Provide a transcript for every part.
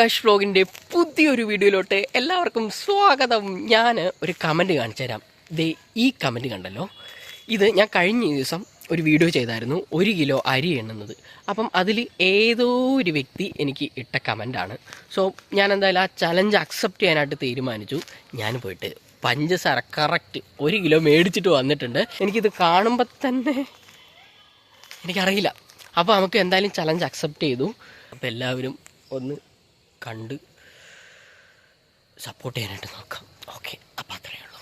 ഗഷ് വ്ളോഗിന്റെ പുതിയൊരു വീഡിയോയിലോട്ട് എല്ലാവർക്കും സ്വാഗതം. ഞാൻ ഒരു കമന്റ് കാണിച്ചു തരാം. ദേ ഈ കമന്റ് കണ്ടല്ലോ. ഇത് ഞാൻ കഴിഞ്ഞ ദിവസം ഒരു വീഡിയോ ചെയ്തായിരുന്നു. ഒരു കിലോ അരി എണ്ണുന്നത്. അപ്പം അതിൽ ഏതോ ഒരു വ്യക്തി എനിക്ക് ഇട്ട കമന്റാണ് സോ ഞാൻ എന്തായാലും ആ ചലഞ്ച് അക്സെപ്റ്റ് ചെയ്യാനായിട്ട് തീരുമാനിച്ചു. ഞാൻ പോയിട്ട് പഞ്ചസാര കറക്റ്റ് ഒരു കിലോ മേടിച്ചിട്ട് വന്നിട്ടുണ്ട്. എനിക്കിത് കാണുമ്പോൾ തന്നെ എനിക്കറിയില്ല. അപ്പോൾ നമുക്ക് എന്തായാലും ചലഞ്ച് അക്സെപ്റ്റ് ചെയ്തു. അപ്പോൾ എല്ലാവരും ഒന്ന് കണ്ട് സപ്പോർട്ട് ചെയ്യാനായിട്ട് നോക്കാം. ഓക്കെ അപ്പോൾ അത്രയേ ഉള്ളൂ.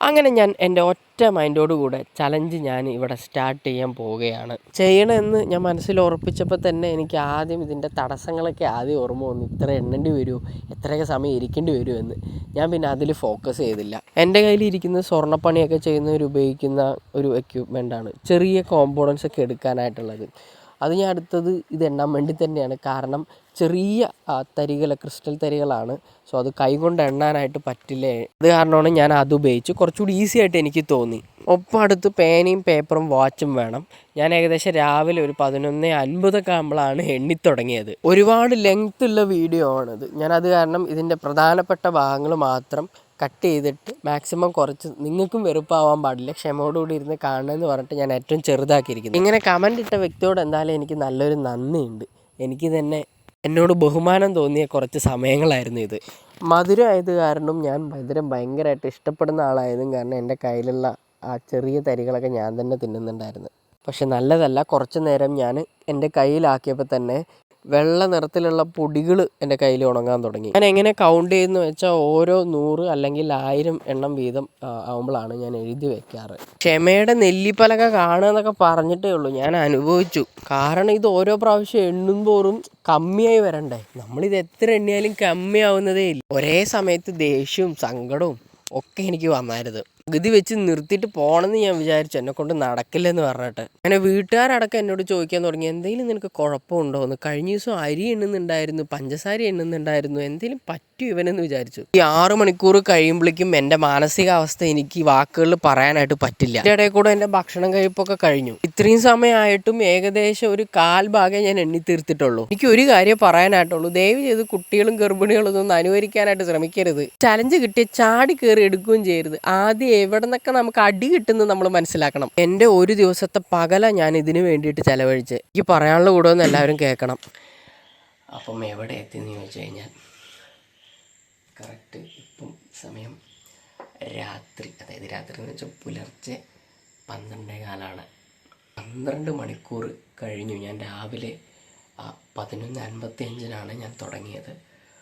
അങ്ങനെ ഞാൻ എന്റെ ഒറ്റ മൈൻഡോട് കൂടെ ചലഞ്ച് ഞാൻ ഇവിടെ സ്റ്റാർട്ട് ചെയ്യാൻ പോവുകയാണ്. ചെയ്യണമെന്ന് ഞാൻ മനസ്സിൽ ഉറപ്പിച്ചപ്പോൾ തന്നെ എനിക്ക് ആദ്യം ഇതിന്റെ തടസ്സങ്ങളൊക്കെ ആദ്യം ഓർമ്മ വന്നു. ഇത്ര എണ്ണേണ്ടി വരുമോ? എത്രയൊക്കെ സമയം ഇരിക്കേണ്ടി വരുമോ എന്ന്. ഞാൻ പിന്നെ അതിൽ ഫോക്കസ് ചെയ്തില്ല. എന്റെ കയ്യിൽ ഇരിക്കുന്ന സ്വർണപ്പണിയൊക്കെ ചെയ്യുന്നവർ ഉപയോഗിക്കുന്ന ഒരു എക്യുപ്മെന്റ് ആണ്. ചെറിയ കോമ്പോണൻസ് ഒക്കെ എടുക്കാനായിട്ടുള്ളത്. അത് ഞാൻ അടുത്തത് ഇത് എണ്ണാൻ വേണ്ടി തന്നെയാണ്. കാരണം ചെറിയ തരികൾ ക്രിസ്റ്റൽ തരികളാണ്. സോ അത് കൈകൊണ്ട് എണ്ണാനായിട്ട് പറ്റില്ലേ? അത് കാരണമാണ് ഞാൻ അത് ഉപയോഗിച്ച് കുറച്ചുകൂടി ഈസി ആയിട്ട് എനിക്ക് തോന്നി. ഒപ്പം അടുത്ത് പേനയും പേപ്പറും വാച്ചും വേണം. ഞാൻ ഏകദേശം രാവിലെ ഒരു പതിനൊന്ന് അൻപതൊക്കെ ആകുമ്പോഴാണ് എണ്ണി തുടങ്ങിയത്. ഒരുപാട് ലെങ്ത് ഉള്ള വീഡിയോ ആണിത്. ഞാനത് കാരണം ഇതിന്റെ പ്രധാനപ്പെട്ട ഭാഗങ്ങൾ മാത്രം കട്ട് ചെയ്തിട്ട് മാക്സിമം കുറച്ച് നിങ്ങൾക്കും വെറുപ്പാവാൻ പാടില്ല. ക്ഷമയോടുകൂടി ഇരുന്ന് കാണണമെന്ന് പറഞ്ഞിട്ട് ഞാൻ ഏറ്റവും ചെറുതാക്കിയിരിക്കുന്നു. ഇങ്ങനെ കമന്റ് ഇട്ട വ്യക്തിയോട് എന്തായാലും എനിക്ക് നല്ലൊരു നന്ദിയുണ്ട്. എനിക്ക് തന്നെ എന്നോട് ബഹുമാനം തോന്നിയ കുറച്ച് സമയങ്ങളായിരുന്നു ഇത്. മധുരം ആയത് കാരണം ഞാൻ മധുരം ഭയങ്കരമായിട്ട് ഇഷ്ടപ്പെടുന്ന ആളായതും കാരണം എന്റെ കയ്യിലുള്ള ആ ചെറിയ തരികളൊക്കെ ഞാൻ തന്നെ തിന്നുന്നുണ്ടായിരുന്നു. പക്ഷെ നല്ലതല്ല കുറച്ച് നേരം ഞാൻ എന്റെ കയ്യിലാക്കിയപ്പോൾ തന്നെ വെള്ള നിറത്തിലുള്ള പൊടികൾ എന്റെ കയ്യിൽ ഉണങ്ങാൻ തുടങ്ങി. ഞാൻ എങ്ങനെ കൗണ്ട് ചെയ്യുന്നു വെച്ചാൽ ഓരോ നൂറ് അല്ലെങ്കിൽ ആയിരം എണ്ണം വീതം ആവുമ്പോഴാണ് ഞാൻ എഴുതി വെക്കാറ്. ക്ഷമയുടെ നെല്ലിപ്പലക കാണുക എന്നൊക്കെ പറഞ്ഞിട്ടേ ഉള്ളൂ. ഞാൻ അനുഭവിച്ചു. കാരണം ഇത് ഓരോ പ്രാവശ്യം എണ്ണുമ്പോറും കമ്മിയായി വരണ്ടേ? നമ്മളിത് എത്ര എണ്ണിയാലും കമ്മിയാവുന്നതേ ഇല്ല. ഒരേ സമയത്ത് ദേഷ്യവും സങ്കടവും ഒക്കെ എനിക്ക് വന്നായിരുന്നു ഗതി വെച്ച് നിർത്തിയിട്ട് പോകണമെന്ന് ഞാൻ വിചാരിച്ചു. എന്നെ കൊണ്ട് നടക്കില്ലെന്ന് പറഞ്ഞിട്ട്. അങ്ങനെ വീട്ടുകാരടക്കം എന്നോട് ചോദിക്കാൻ തുടങ്ങി എന്തെങ്കിലും നിനക്ക് കുഴപ്പമുണ്ടോ? എന്ന് കഴിഞ്ഞ ദിവസം അരി എണ്ണുന്നുണ്ടായിരുന്നു പഞ്ചസാര എണ്ണുന്നുണ്ടായിരുന്നു എന്തെങ്കിലും പറ്റൂ ഇവനെന്ന് വിചാരിച്ചു. ഈ ആറു മണിക്കൂർ കഴിയുമ്പോഴേക്കും എന്റെ മാനസികാവസ്ഥ എനിക്ക് വാക്കുകളിൽ പറയാനായിട്ട് പറ്റില്ല. എന്റെ ഇടയിൽ കൂടെ എന്റെ ഭക്ഷണം കഴിപ്പൊക്കെ കഴിഞ്ഞു. ഇത്രയും സമയമായിട്ടും ഏകദേശം ഒരു കാൽ ഭാഗം ഞാൻ എണ്ണി തീർത്തിട്ടുള്ളൂ. എനിക്ക് ഒരു കാര്യം പറയാനായിട്ടുള്ളൂ. ദയവ് ചെയ്ത് കുട്ടികളും ഗർഭിണികളും ഒന്നും അനുകരിക്കാനായിട്ട് ശ്രമിക്കരുത്. ചലഞ്ച് കിട്ടിയ ചാടി കയറി എടുക്കുകയും ചെയ്യരുത്. ആദ്യം എവിടെ നിന്നൊക്കെ നമുക്ക് അടി കിട്ടുന്നത് നമ്മൾ മനസ്സിലാക്കണം. എന്റെ ഒരു ദിവസത്തെ പകല ഞാൻ ഇതിന് വേണ്ടിയിട്ട് ചിലവഴിച്ച്. എനിക്ക് പറയാനുള്ള കൂടെ ഒന്ന് എല്ലാവരും കേൾക്കണം. അപ്പം എവിടെ എത്തിയെന്ന് ചോദിച്ചു കഴിഞ്ഞാൽ കറക്റ്റ് ഇപ്പം സമയം രാത്രി അതായത് രാത്രി എന്ന് വെച്ചാൽ പുലർച്ചെ പന്ത്രണ്ടേ കാലാണ്. പന്ത്രണ്ട് മണിക്കൂർ കഴിഞ്ഞു. ഞാൻ രാവിലെ പതിനൊന്ന് അൻപത്തി അഞ്ചിനാണ് ഞാൻ തുടങ്ങിയത്.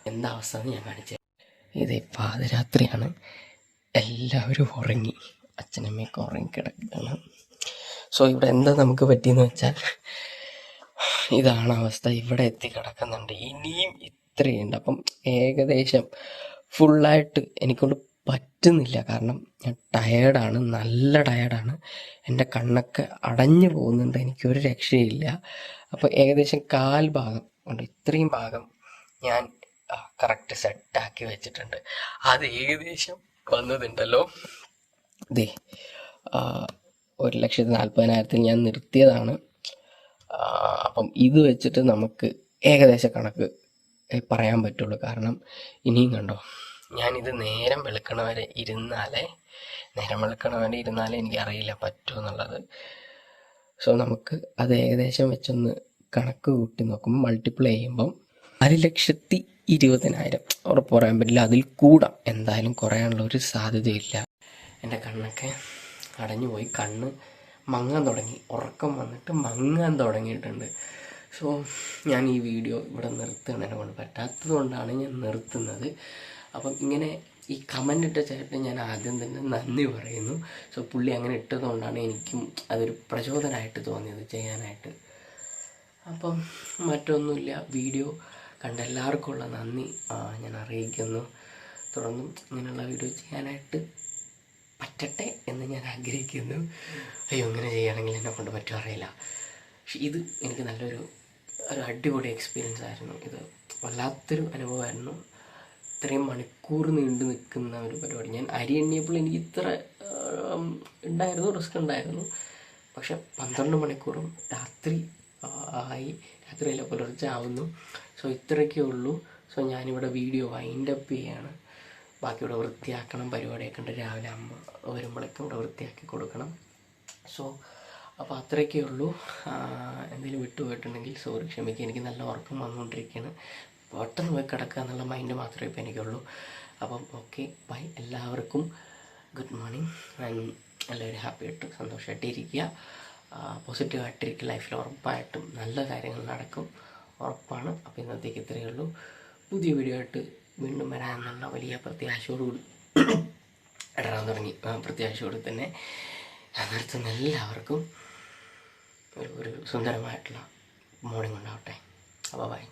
എന്താ അവസ്ഥ എന്ന് ഞാൻ കാണിച്ചത് ഇത് പാതിരാത്രിയാണ് എല്ലാവരും ഉറങ്ങി. അച്ഛനമ്മയൊക്കെ ഉറങ്ങിക്കിടക്കുകയാണ് സോ ഇവിടെ എന്താ നമുക്ക് പറ്റിയെന്ന് വെച്ചാൽ ഇതാണ് അവസ്ഥ. ഇവിടെ എത്തി കിടക്കുന്നുണ്ട്. ഇനിയും ഇത്രയുണ്ട്. അപ്പം ഏകദേശം ഫുള്ളായിട്ട് എനിക്കൊണ്ട് പറ്റുന്നില്ല. കാരണം ഞാൻ ടയേർഡാണ് നല്ല ടയേർഡാണ് എന്റെ കണ്ണൊക്കെ അടഞ്ഞു പോകുന്നുണ്ട്. എനിക്കൊരു രക്ഷയില്ല. അപ്പോൾ ഏകദേശം കാൽ ഭാഗം ഉണ്ട് ഇത്രയും ഭാഗം ഞാൻ കറക്റ്റ് സെറ്റാക്കി വെച്ചിട്ടുണ്ട്. അത് ഏകദേശം വന്നതുണ്ടല്ലോ ദേ ഒരു ലക്ഷത്തി നാൽപ്പതിനായിരത്തിൽ ഞാൻ നിർത്തിയതാണ്. അപ്പം ഇത് വെച്ചിട്ട് നമുക്ക് ഏകദേശ കണക്ക് പറയാൻ പറ്റുള്ളൂ. കാരണം ഇനിയും കണ്ടോ ഞാനിത് നേരം വെളുക്കണ വരെ ഇരുന്നാലേ നേരം വെളുക്കണ വരെ ഇരുന്നാലേ എനിക്കറിയില്ല പറ്റുമോ എന്നുള്ളത്. സോ നമുക്ക് അത് ഏകദേശം വെച്ചൊന്ന് കണക്ക് കൂട്ടി നോക്കുമ്പോൾ മൾട്ടിപ്ലൈ ചെയ്യുമ്പം നാല് ലക്ഷത്തി ഇരുപതിനായിരം ഉറപ്പ് പറയാൻ പറ്റില്ല. അതിൽ കൂടാം. എന്തായാലും കുറയാനുള്ള ഒരു സാധ്യതയില്ല. എന്റെ കണ്ണൊക്കെ അടഞ്ഞു പോയി. കണ്ണ് മങ്ങാൻ തുടങ്ങി. ഉറക്കം വന്നിട്ട് മങ്ങാൻ തുടങ്ങിയിട്ടുണ്ട്. സോ ഞാൻ ഈ വീഡിയോ ഇവിടെ നിർത്തുകയാണ്. എന്നെ കൊണ്ട് പറ്റാത്തത് കൊണ്ടാണ് ഞാൻ നിർത്തുന്നത്. അപ്പം ഇങ്ങനെ ഈ കമന്റ് ഇട്ട ചേട്ടൻ ഞാൻ ആദ്യം തന്നെ നന്ദി പറയുന്നു. സോ പുള്ളി അങ്ങനെ ഇട്ടതുകൊണ്ടാണ് എനിക്കും അതൊരു പ്രചോദനമായിട്ട് തോന്നിയത് ചെയ്യാനായിട്ട്. അപ്പം മറ്റൊന്നുമില്ല. വീഡിയോ കണ്ട എല്ലാവർക്കും ഉള്ള നന്ദി ഞാൻ അറിയിക്കുന്നു. തുടർന്നും ഇങ്ങനെയുള്ള വീഡിയോ ചെയ്യാനായിട്ട് പറ്റട്ടെ എന്ന് ഞാൻ ആഗ്രഹിക്കുന്നു. അയ്യോ ഇങ്ങനെ ചെയ്യുകയാണെങ്കിൽ എന്നെ കൊണ്ട് പറ്റുമോ അറിയില്ല. പക്ഷെ ഇത് എനിക്ക് നല്ലൊരു ഒരു അടിപൊളി എക്സ്പീരിയൻസ് ആയിരുന്നു. ഇത് വല്ലാത്തൊരു അനുഭവമായിരുന്നു. ഇത്രയും മണിക്കൂർ നീണ്ടു നിൽക്കുന്ന ഒരു പരിപാടി. ഞാൻ അരി എണ്ണിയപ്പോൾ എനിക്ക് ഇത്ര ഉണ്ടായിരുന്നു റിസ്ക് ഉണ്ടായിരുന്നു. പക്ഷെ പന്ത്രണ്ട് മണിക്കൂറും രാത്രി ആയി. രാത്രിയല്ല പുലർച്ചെ ആവുന്നു സോ ഇത്രയൊക്കെ ഉള്ളൂ. സോ ഞാനിവിടെ വീഡിയോ വൈൻഡപ്പ് ചെയ്യാണ്. ബാക്കി ഇവിടെ വൃത്തിയാക്കണം. പരിപാടിയൊക്കെ ഉണ്ട്. രാവിലെ അമ്മ വരുമ്പോഴേക്കും ഇവിടെ വൃത്തിയാക്കി കൊടുക്കണം. സോ അപ്പോൾ അത്രയൊക്കെ ഉള്ളൂ. എന്തെങ്കിലും വിട്ടുപോയിട്ടുണ്ടെങ്കിൽ സോറി ക്ഷമിക്കുക എനിക്ക് നല്ല ഉറക്കം വന്നുകൊണ്ടിരിക്കുകയാണ്. പെട്ടെന്ന് പോയി കിടക്കുക എന്നുള്ള മൈൻഡ് മാത്രമേ ഇപ്പോൾ എനിക്കുള്ളൂ. അപ്പം ഓക്കെ ബൈ എല്ലാവർക്കും ഗുഡ് മോർണിംഗ് എല്ലാവരും ഹാപ്പി ആയിട്ട് സന്തോഷമായിട്ട് ഇരിക്കുക പോസിറ്റീവായിട്ടിരിക്കുക ലൈഫിൽ ഉറപ്പായിട്ടും നല്ല കാര്യങ്ങൾ നടക്കും. ഉറപ്പാണ്. അപ്പോൾ ഇന്നത്തേക്ക് ഇത്രയേ ഉള്ളൂ. പുതിയ വീഡിയോ ആയിട്ട് വീണ്ടും വരാമെന്നുള്ള വലിയ പ്രത്യാശയോടുകൂടി ഇടാൻ തുടങ്ങി. പ്രത്യാശയോട് തന്നെ നിർത്തുന്ന എല്ലാവർക്കും. ഒരു സുന്ദരമായിട്ടുള്ള മോർണിംഗ് ഉണ്ടാവട്ടെ. അപ്പോൾ ബൈ